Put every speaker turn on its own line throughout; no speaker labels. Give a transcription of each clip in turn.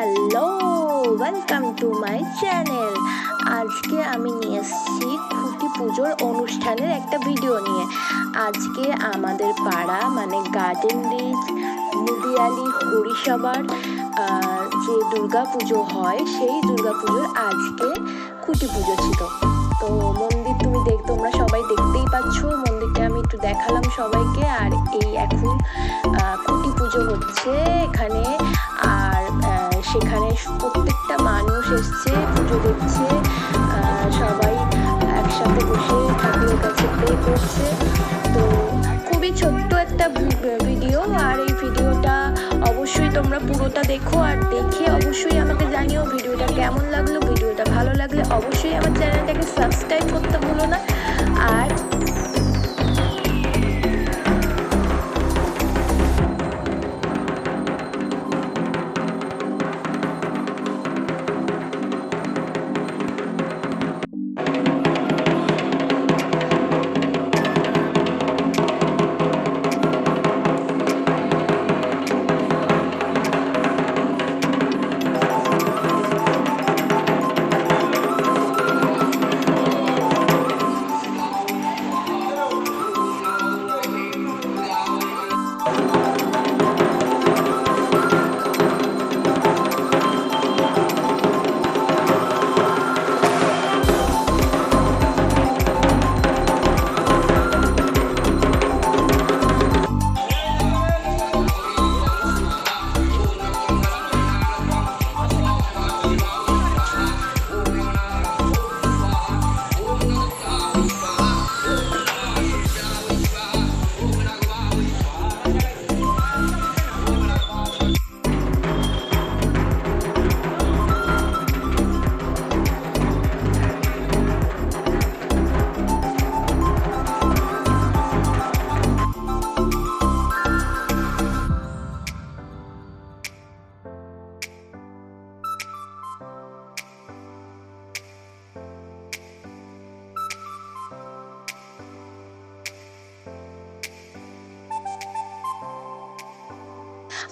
Hello welcome to my channel আজকে আমি নিয়ে এসেছি খুঁটি পুজোর অনুষ্ঠানের একটা ভিডিও নিয়ে। আজকে আমাদের পাড়া মানে গার্ডেন রিচ মুদিয়ালি, হরিসভার যে দুর্গা পুজো হয়, সেই দুর্গা পুজোর আজকে খুঁটি পুজো ছিল। তো মন্দির তুমি দেখ তোমরা সবাই দেখতেই পাচ্ছ, মন্দিরটা আমি একটু দেখালাম সবাইকে। আর এই এখন খুঁটি পুজো হচ্ছে এখানে পুজো আহ, সবাই একসাথে বসে ঠাকুরের কাছে প্রে করছে। তো খুবই ছোট্ট একটা ভিডিও আর এই ভিডিওটা অবশ্যই তোমরা পুরোটা দেখো আর দেখে অবশ্যই আমাকে জানিও ভিডিওটা কেমন লাগল। ভিডিওটা ভালো লাগলে অবশ্যই আমার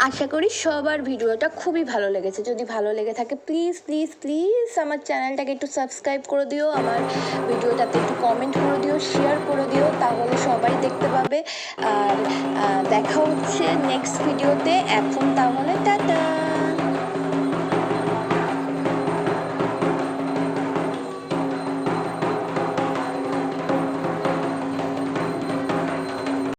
আশা করি সবার ভিডিওটা খুবই ভালো লেগেছে। যদি ভালো লেগে থাকে প্লিজ প্লিজ প্লিজ আমার চ্যানেলটাকে একটু সাবস্ক্রাইব করে দিও, আমার ভিডিওটাতে একটু কমেন্ট করে দিও শেয়ার করে দিও, তাহলে সবাই দেখতে পাবে। আর দেখা হচ্ছে নেক্সট ভিডিওতে এখন তাহলে টাটা!